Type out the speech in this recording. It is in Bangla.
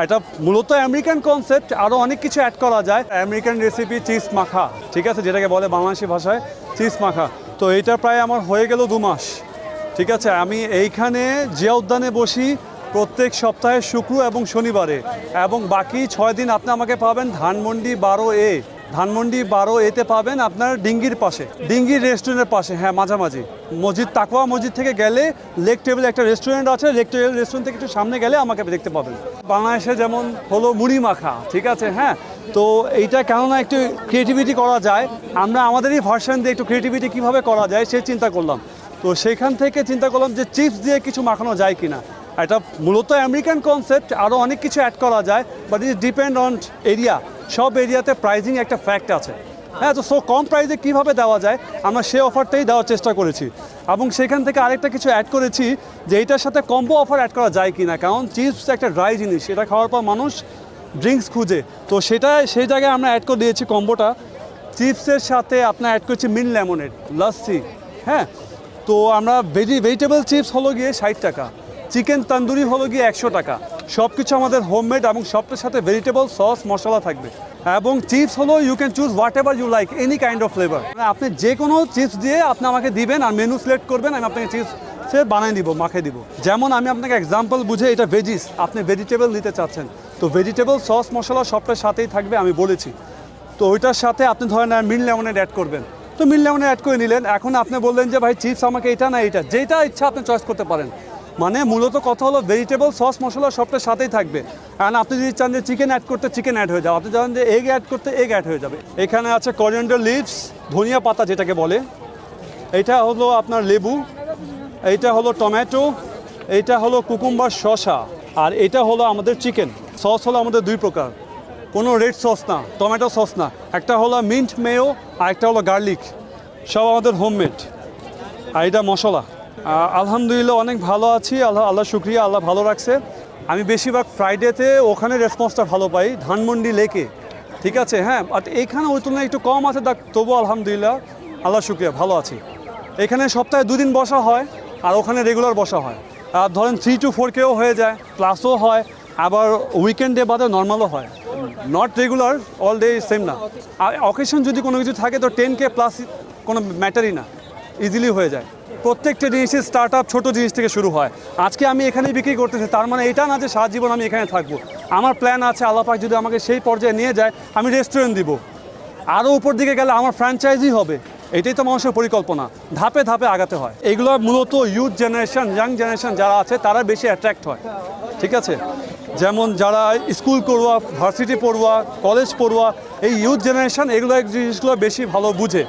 এটা মূলত আমেরিকান কনসেপ্ট আরও অনেক কিছু অ্যাড করা যায়। আমেরিকান রেসিপি চিজ মাখা, ঠিক আছে, যেটাকে বলে বাংলাদেশি ভাষায় চিজ মাখা। তো এটা প্রায় আমার হয়ে গেল দু মাস, ঠিক আছে, আমি এইখানে জিয়া উদ্যানে বসি, প্রত্যেক সপ্তাহে শুক্র এবং শনিবারে, এবং বাকি ছয় দিন আপনি আমাকে পাবেন ধানমন্ডি বারো এ। ধানমন্ডি বারো এতে পাবেন আপনার ডিঙ্গির পাশে, ডিঙ্গির রেস্টুরেন্টের পাশে হ্যাঁ মাঝামাঝি। মসজিদ, তাকওয়া মসজিদ থেকে গেলে লেক টেবিল একটা রেস্টুরেন্ট আছে, লেক টেবিল রেস্টুরেন্ট থেকে একটু সামনে গেলে আমাকে দেখতে পাবেন। বাংলাদেশে যেমন হলো মুড়ি মাখা, ঠিক আছে হ্যাঁ? তো এইটা কেননা একটু ক্রিয়েটিভিটি করা যায়, আমরা আমাদেরই ভার্সন দিয়ে একটু ক্রিয়েটিভিটি কীভাবে করা যায় সে চিন্তা করলাম। তো সেখান থেকে চিন্তা করলাম যে চিপস দিয়ে কিছু মাখানো যায় কিনা। এটা মূলত আমেরিকান কনসেপ্ট আরও অনেক কিছু অ্যাড করা যায় but it depend on area সব এরিয়াতে প্রাইজিং একটা ফ্যাক্ট আছে। হ্যাঁ তো সো কম প্রাইসে কীভাবে দেওয়া যায়? আমরা সে অফারটাই দেওয়ার চেষ্টা করেছি। এবং সেখান থেকে আরেকটা কিছু অ্যাড করেছি যে এইটার সাথে কম্বো অফার অ্যাড করা যায় কি না কারণ চিপস একটা ড্রাই জিনিস, সেটা খাওয়ার পর মানুষ ড্রিঙ্কস খুঁজে। তো সেটা, সেই জায়গায় আমরা অ্যাড করে দিয়েছি কম্বোটা চিপসের সাথে আপনার অ্যাড করছি মিন লেমনেড লস্যি হ্যাঁ? তো আমরা ভেজি ভেজিটেবল চিপস হলো গিয়ে ষাট টাকা। চিকেন তন্দুরি হলো গিয়ে একশো টাকা। সব কিছু আমাদের হোমমেড এবং সবটার সাথে ভেজিটেবল সস মশলা থাকবে। এবং চিপস হলো you can choose whatever you like any kind of flavour আপনি যে কোনো চিপস দিয়ে আপনি আমাকে দিবেন আর মেনু সিলেক্ট করবেন, আমি আপনাকে চিপস সে বানিয়ে দিব, মাখে দিব। যেমন আমি আপনাকে এক্সাম্পল বুঝে এটা ভেজিস আপনি ভেজিটেবল নিতে চাচ্ছেন। তো ভেজিটেবল সস মশলা সবটার সাথেই থাকবে, আমি বলেছি। তো ওইটার সাথে আপনি ধরেন মিল লেমনেড অ্যাড করবেন। তো মিল লেমনেড অ্যাড করে নিলেন, এখন আপনি বললেন যে, ভাই, চিপস আমাকে এটা না এটা। যেটা ইচ্ছা আপনি চয়েস করতে পারেন। মানে মূলত কথা হলো ভেজিটেবল সস মশলা সবটার সাথেই থাকবে। আর আপনি যদি চান যে চিকেন অ্যাড করতে চিকেন অ্যাড হয়ে যাবে। আপনি চান যে এগ অ্যাড করতে এগ অ্যাড হয়ে যাবে। এখানে আছে করিয়েন্ডার লিভস ধনিয়া পাতা যেটাকে বলে। এটা হলো আপনার লেবু, এইটা হলো টমেটো, এইটা হলো কুকুম্বার শসা, আর এটা হলো আমাদের চিকেন সস হলো আমাদের দুই প্রকার। কোনো রেড সস না টমেটো সস না। একটা হলো মিন্ট মেয়ো আর একটা হলো গার্লিক সব আমাদের হোমমেড আর এটা মশলা। আলহামদুলিল্লাহ, অনেক ভালো আছি। আল্লাহ আল্লাহ শুক্রিয়া, আল্লাহ ভালো রাখছে। আমি বেশিরভাগ ফ্রাইডেতে ওখানে রেসপন্সটা ভালো পাই, ধানমন্ডি লেকে। ঠিক আছে হ্যাঁ? বাট এখানে ওই তুলনায় একটু কম আছে দেখ তবুও আলহামদুলিল্লাহ, আল্লাহ শুক্রিয়া, ভালো আছি। এখানে সপ্তাহে দুদিন বসা হয়, আর ওখানে রেগুলার বসা হয়। আর ধরেন থ্রি টু ফোর কেও হয়ে যায় ক্লাসও হয়, আবার উইকেন্ডে বাদে নর্মালও হয়। Not regular all day same না। আর অকেশন যদি কোনো কিছু থাকে, তো টেন কে প্লাস কোনো ম্যাটারই না। ইজিলি হয়ে যায়। প্রত্যেকটা জিনিসের স্টার্ট আপ ছোটো জিনিস থেকে শুরু হয়। আজকে আমি এখানেই বিক্রি করতেছি, তার মানে এটা না যে সারা জীবন আমি এখানে থাকব। আমার প্ল্যান আছে আল্লাপাক যদি আমাকে সেই পর্যায়ে নিয়ে যায়, আমি রেস্টুরেন্ট দিব। আরও উপর দিকে গেলে আমার ফ্র্যাঞ্চাইজি হবে। এটাই তো মানুষের পরিকল্পনা। ধাপে ধাপে আগাতে হয়। এগুলো মূলত ইউথ জেনারেশন ইয়াং জেনারেশন যারা আছে, তারা বেশি অ্যাট্রাক্ট হয়। ঠিক আছে? যেমন যারা স্কুল পড়ুয়া ভার্সিটি পড়ুয়া কলেজ পড়ুয়া, এই ইউথ জেনারেশন এগুলো জিনিসগুলো বেশি ভালো বুঝে।